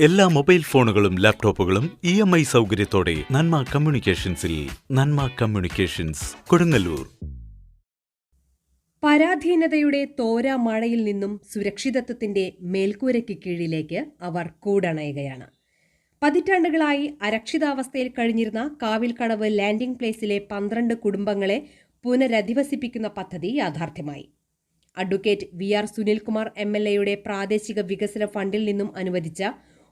എല്ലാ മൊബൈൽ ഫോണുകളും ലാപ്ടോപ്പുകളും ഇ എം ഐ സൗകര്യത്തോടെ നന്മ കമ്മ്യൂണിക്കേഷൻസിൽ നന്മ കമ്മ്യൂണിക്കേഷൻസ് കൊടുങ്ങല്ലൂർ. പരാധീനതയുടെ തോരാ മഴയിൽ നിന്നും സുരക്ഷിതത്വത്തിന്റെ മേൽക്കൂരയ്ക്ക് കീഴിലേക്ക് അവർ കൂടണയുകയാണ്. പതിറ്റാണ്ടുകളായി അരക്ഷിതാവസ്ഥയിൽ കഴിഞ്ഞിരുന്ന കാവിൽക്കടവ് ലാൻഡിംഗ് പ്ലേസിലെ പന്ത്രണ്ട് കുടുംബങ്ങളെ പുനരധിവസിപ്പിക്കുന്ന പദ്ധതി യാഥാർത്ഥ്യമായി. Advocate V R Sunilkumar M L എയുടെ പ്രാദേശിക വികസന ഫണ്ടിൽ നിന്നും അനുവദിച്ച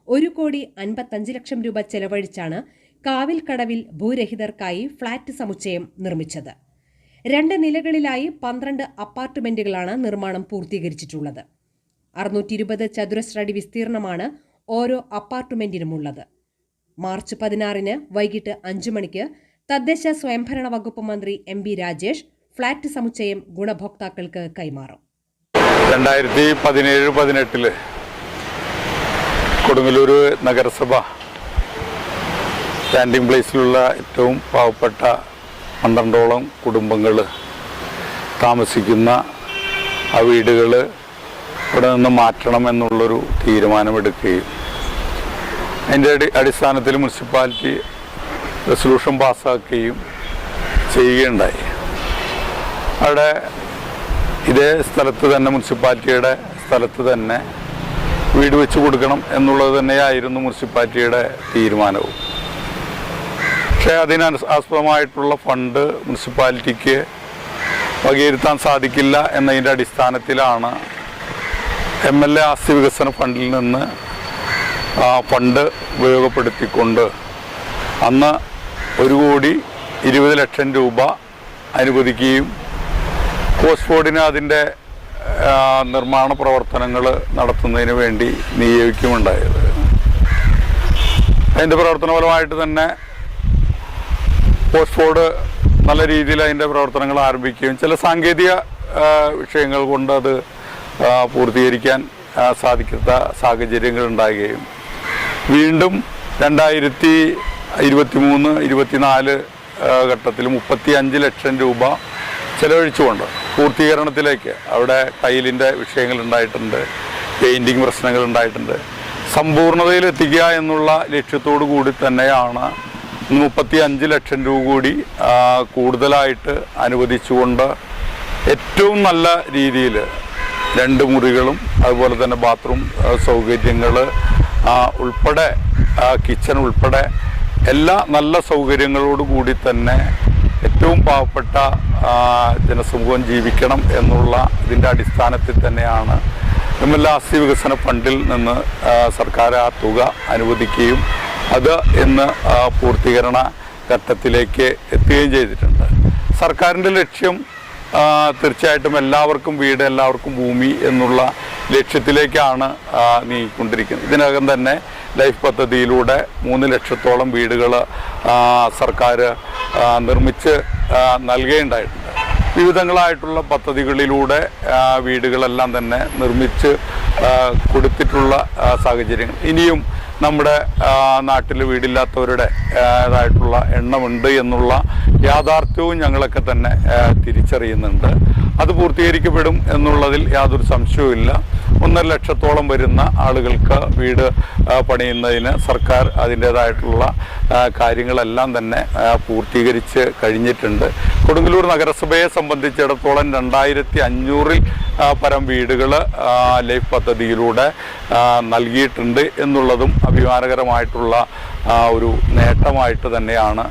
ഒരു കോടി അൻപത്തഞ്ച് ലക്ഷം രൂപ ചെലവഴിച്ചാണ് കാവിൽക്കടവിൽ ഭൂരഹിതർക്കായി ഫ്ളാറ്റ് സമുച്ചയം നിർമ്മിച്ചത്. രണ്ട് നിലകളിലായി പന്ത്രണ്ട് അപ്പാർട്ട്മെന്റുകളാണ് നിർമ്മാണം പൂർത്തീകരിച്ചിട്ടുള്ളത്. അറുന്നൂറ്റി ഇരുപത് ചതുരശ്ര അടി വിസ്തീർണമാണ് ഓരോ അപ്പാർട്ട്മെന്റിനുമുള്ളത്. മാർച്ച് പതിനാറിന് വൈകിട്ട് അഞ്ചു മണിക്ക് തദ്ദേശ സ്വയംഭരണ വകുപ്പ് മന്ത്രി എം ബി രാജേഷ് ഫ്ളാറ്റ് സമുച്ചയം ഗുണഭോക്താക്കൾക്ക് കൈമാറും. രണ്ടായിരത്തി പതിനേഴ് പതിനെട്ടിൽ കൊടുങ്ങല്ലൂർ നഗരസഭ സ്റ്റാൻഡിംഗ് പ്ലേസിലുള്ള ഏറ്റവും പാവപ്പെട്ട പന്ത്രണ്ടോളം കുടുംബങ്ങൾ താമസിക്കുന്ന ആ വീടുകൾ ഇവിടെ നിന്ന് മാറ്റണം എന്നുള്ളൊരു തീരുമാനമെടുക്കുകയും അതിന്റെ അടി അടിസ്ഥാനത്തിൽ മുനിസിപ്പാലിറ്റി റെസൊല്യൂഷൻ പാസ്സാക്കുകയും ചെയ്യുകയുണ്ടായി. അവിടെ ഇതേ സ്ഥലത്ത് തന്നെ മുനിസിപ്പാലിറ്റിയുടെ സ്ഥലത്ത് തന്നെ വീട് വെച്ച് കൊടുക്കണം എന്നുള്ളത് തന്നെയായിരുന്നു മുനിസിപ്പാലിറ്റിയുടെ തീരുമാനവും. പക്ഷേ അതിന് ആസ്പദമായിട്ടുള്ള ഫണ്ട് മുനിസിപ്പാലിറ്റിക്ക് വകയിരുത്താൻ സാധിക്കില്ല എന്നതിന്റെ അടിസ്ഥാനത്തിലാണ് എം എൽ എ ആസ്തി വികസന ഫണ്ടിൽ നിന്ന് ആ ഫണ്ട് ഉപയോഗപ്പെടുത്തിക്കൊണ്ട് അന്ന് ഒരു കോടി ഇരുപത് ലക്ഷം രൂപ അനുവദിക്കുകയും കോസ്ഫോർഡിന് അതിന്റെ നിർമ്മാണ പ്രവർത്തനങ്ങൾ നടത്തുന്നതിന് വേണ്ടി നിയോഗിക്കുമുണ്ടായത്. അതിന്റെ പ്രവർത്തനപരമായിട്ട് തന്നെ കോസ്ഫോർഡ് നല്ല രീതിയിൽ അതിന്റെ പ്രവർത്തനങ്ങൾ ആരംഭിക്കുകയും ചില സാങ്കേതിക വിഷയങ്ങൾ കൊണ്ട് അത് പൂർത്തീകരിക്കാൻ സാധിക്കാത്ത സാഹചര്യങ്ങൾ ഉണ്ടാകുകയും വീണ്ടും രണ്ടായിരത്തി ഇരുപത്തി മൂന്ന് ഇരുപത്തിനാല് ഘട്ടത്തിൽ മുപ്പത്തി അഞ്ച് ലക്ഷം രൂപ ചെലവഴിച്ചുകൊണ്ട് പൂർത്തീകരണത്തിലേക്ക് അവിടെ ടൈലിന്റെ വിഷയങ്ങൾ ഉണ്ടായിട്ടുണ്ട് പെയിന്റിങ് പ്രശ്നങ്ങൾ ഉണ്ടായിട്ടുണ്ട് സമ്പൂർണതയിൽ എത്തിക്കുക എന്നുള്ള ലക്ഷ്യത്തോടു കൂടി തന്നെയാണ് മുപ്പത്തി അഞ്ച് ലക്ഷം രൂപ കൂടി കൂടുതലായിട്ട് അനുവദിച്ചുകൊണ്ട് ഏറ്റവും നല്ല രീതിയിൽ രണ്ട് മുറികളും അതുപോലെ തന്നെ ബാത്റൂം സൗകര്യങ്ങൾ ഉൾപ്പെടെ കിച്ചൺ ഉൾപ്പെടെ എല്ലാ നല്ല സൗകര്യങ്ങളോട് കൂടി തന്നെ ഏറ്റവും പാവപ്പെട്ട ജനസമൂഹം ജീവിക്കണം എന്നുള്ള ഇതിന്റെ അടിസ്ഥാനത്തിൽ തന്നെയാണ് എം എൽ വികസന ഫണ്ടിൽ നിന്ന് സർക്കാർ ആ തുക അനുവദിക്കുകയും അത് ഇന്ന് പൂർത്തീകരണ ഘട്ടത്തിലേക്ക് എത്തുകയും ചെയ്തിട്ടുണ്ട്. സർക്കാരിന്റെ ലക്ഷ്യം തീർച്ചയായിട്ടും എല്ലാവർക്കും വീട് എല്ലാവർക്കും ഭൂമി എന്നുള്ള ലക്ഷ്യത്തിലേക്കാണ് നീങ്ങിക്കൊണ്ടിരിക്കുന്നത് ഇതിനകം തന്നെ ലൈഫ് പദ്ധതിയിലൂടെ മൂന്ന് ലക്ഷത്തോളം വീടുകൾ സർക്കാർ നിർമ്മിച്ച് നൽകേണ്ടായിട്ടുണ്ട്. വിവിധങ്ങളായിട്ടുള്ള പദ്ധതികളിലൂടെ വീടുകളെല്ലാം തന്നെ നിർമ്മിച്ച് കൊടുത്തിട്ടുള്ള സാഹചര്യങ്ങൾ. ഇനിയും നമ്മുടെ നാട്ടിൽ വീടില്ലാത്തവരുടെ ഇതായിട്ടുള്ള എണ്ണമുണ്ട് എന്നുള്ള യാഥാർത്ഥ്യവും ഞങ്ങളൊക്കെ തന്നെ തിരിച്ചറിയുന്നുണ്ട്. അത് പൂർത്തീകരിക്കപ്പെടും എന്നുള്ളതിൽ യാതൊരു സംശയവുമില്ല ഒന്നര ലക്ഷത്തോളം വരുന്ന ആളുകൾക്ക് വീട് പണിയുന്നതിന് സർക്കാർ അതിന്റേതായിട്ടുള്ള കാര്യങ്ങളെല്ലാം തന്നെ പൂർത്തീകരിച്ച് കഴിഞ്ഞിട്ടുണ്ട്. കൊടുങ്ങല്ലൂർ നഗരസഭയെ സംബന്ധിച്ചിടത്തോളം രണ്ടായിരത്തി അഞ്ഞൂറിൽ പരം വീടുകൾ ലൈഫ് പദ്ധതിയിലൂടെ നൽകിയിട്ടുണ്ട് എന്നുള്ളതും അഭിമാനകരമായിട്ടുള്ള ഒരു നേട്ടമായിട്ട് തന്നെയാണ്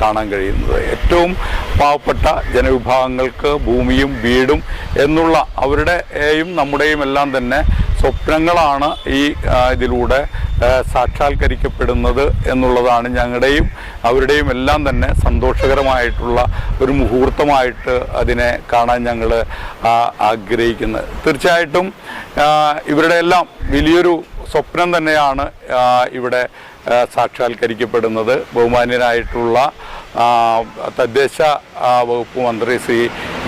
കാണാൻ കഴിയുന്നത്. ഏറ്റവും പാവപ്പെട്ട ജനവിഭാഗങ്ങൾക്ക് ഭൂമിയും വീടും എന്നുള്ള അവരുടെയും നമ്മുടെയും എല്ലാം തന്നെ സ്വപ്നങ്ങളാണ് ഈ ഇതിലൂടെ സാക്ഷാത്കരിക്കപ്പെടുന്നത് എന്നുള്ളതാണ് ഞങ്ങളുടെയും അവരുടെയും എല്ലാം തന്നെ സന്തോഷകരമായിട്ടുള്ള ഒരു മുഹൂർത്തമായിട്ട് അതിനെ കാണാൻ ഞങ്ങൾ ആഗ്രഹിക്കുന്നത്. തീർച്ചയായിട്ടും ഇവരുടെ എല്ലാം വലിയൊരു സ്വപ്നം തന്നെയാണ് ഇവിടെ സാക്ഷാത്കരിക്കപ്പെടുന്നത്. ബഹുമാന്യനായിട്ടുള്ള തദ്ദേശ വകുപ്പ് മന്ത്രി ശ്രീ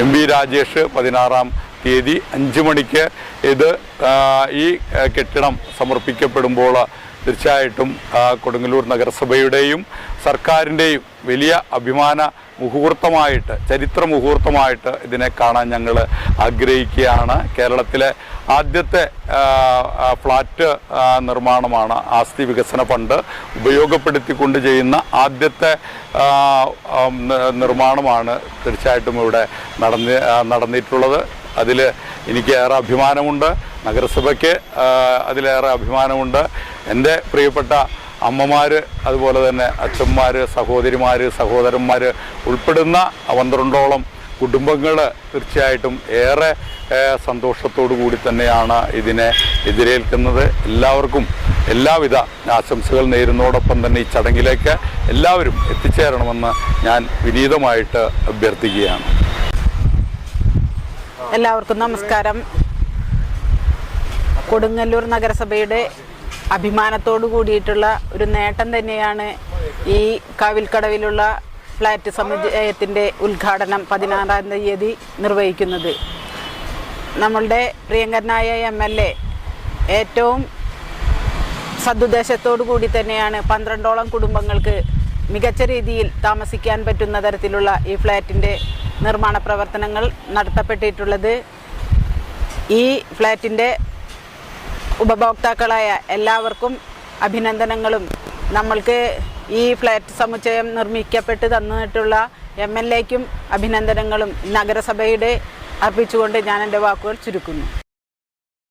എം വി രാജേഷ് പതിനാറാം തീയതി അഞ്ച് മണിക്ക് ഇത് ഈ കെട്ടിടം സമർപ്പിക്കപ്പെടുമ്പോൾ തീർച്ചയായിട്ടും കൊടുങ്ങല്ലൂർ നഗരസഭയുടെയും സർക്കാരിന്റെയും വലിയ അഭിമാന മുഹൂർത്തമായിട്ട് ചരിത്ര മുഹൂർത്തമായിട്ട് ഇതിനെ കാണാൻ ഞങ്ങൾ ആഗ്രഹിക്കുകയാണ്. കേരളത്തിലെ ആദ്യത്തെ ഫ്ലാറ്റ് നിർമ്മാണമാണ് ആസ്തി വികസന ഫണ്ട്. ഉപയോഗപ്പെടുത്തിക്കൊണ്ട് ചെയ്യുന്ന ആദ്യത്തെ നിർമ്മാണമാണ് തീർച്ചയായിട്ടും ഇവിടെ നടന്ന് നടന്നിട്ടുള്ളത്. അതിൽ എനിക്ക് ഏറെ അഭിമാനമുണ്ട്. നഗരസഭയ്ക്ക് അതിലേറെ അഭിമാനമുണ്ട്. എന്റെ പ്രിയപ്പെട്ട അമ്മമാർ അതുപോലെ തന്നെ അച്ഛന്മാർ സഹോദരിമാർ സഹോദരന്മാർ ഉൾപ്പെടുന്ന പന്ത്രണ്ടോളം കുടുംബങ്ങൾ തീർച്ചയായിട്ടും ഏറെ സന്തോഷത്തോടു കൂടി തന്നെയാണ് ഇതിനെ എതിരേൽക്കുന്നത്. എല്ലാവർക്കും എല്ലാവിധ ആശംസകൾ നേരുന്നതോടൊപ്പം തന്നെ ഈ ചടങ്ങിലേക്ക് എല്ലാവരും എത്തിച്ചേരണമെന്ന് ഞാൻ വിനീതമായിട്ട് അഭ്യർത്ഥിക്കുകയാണ്. എല്ലാവർക്കും നമസ്കാരം. കൊടുങ്ങല്ലൂർ നഗരസഭയുടെ അഭിമാനത്തോടു കൂടിയിട്ടുള്ള ഒരു നേട്ടം തന്നെയാണ് ഈ കാവിൽക്കടവിലുള്ള ഫ്ലാറ്റ് സമുച്ചയത്തിന്റെ ഉദ്ഘാടനം പതിനാറാം തീയതി നിർവഹിക്കുന്നത്. നമ്മളുടെ പ്രിയങ്കരനായ എം എൽ എ ഏറ്റവും സതുദ്ദേശത്തോടു കൂടി തന്നെയാണ് പന്ത്രണ്ടോളം കുടുംബങ്ങൾക്ക് മികച്ച രീതിയിൽ താമസിക്കാൻ പറ്റുന്ന തരത്തിലുള്ള ഈ ഫ്ലാറ്റിന്റെ നിർമ്മാണ പ്രവർത്തനങ്ങൾ നടത്തപ്പെട്ടിട്ടുള്ളത്. ഈ ഫ്ലാറ്റിന്റെ ഉപഭോക്താക്കളായ എല്ലാവർക്കും അഭിനന്ദനങ്ങളും. നമ്മൾക്ക് ഈ ഫ്ലാറ്റ് സമുച്ചയം നിർമ്മിക്കപ്പെട്ട് തന്നിട്ടുള്ള എം എൽ എക്കും അഭിനന്ദനങ്ങളും നഗരസഭയുടെ അർപ്പിച്ചുകൊണ്ട് ഞാൻ എന്റെ വാക്കുകൾ ചുരുക്കുന്നു.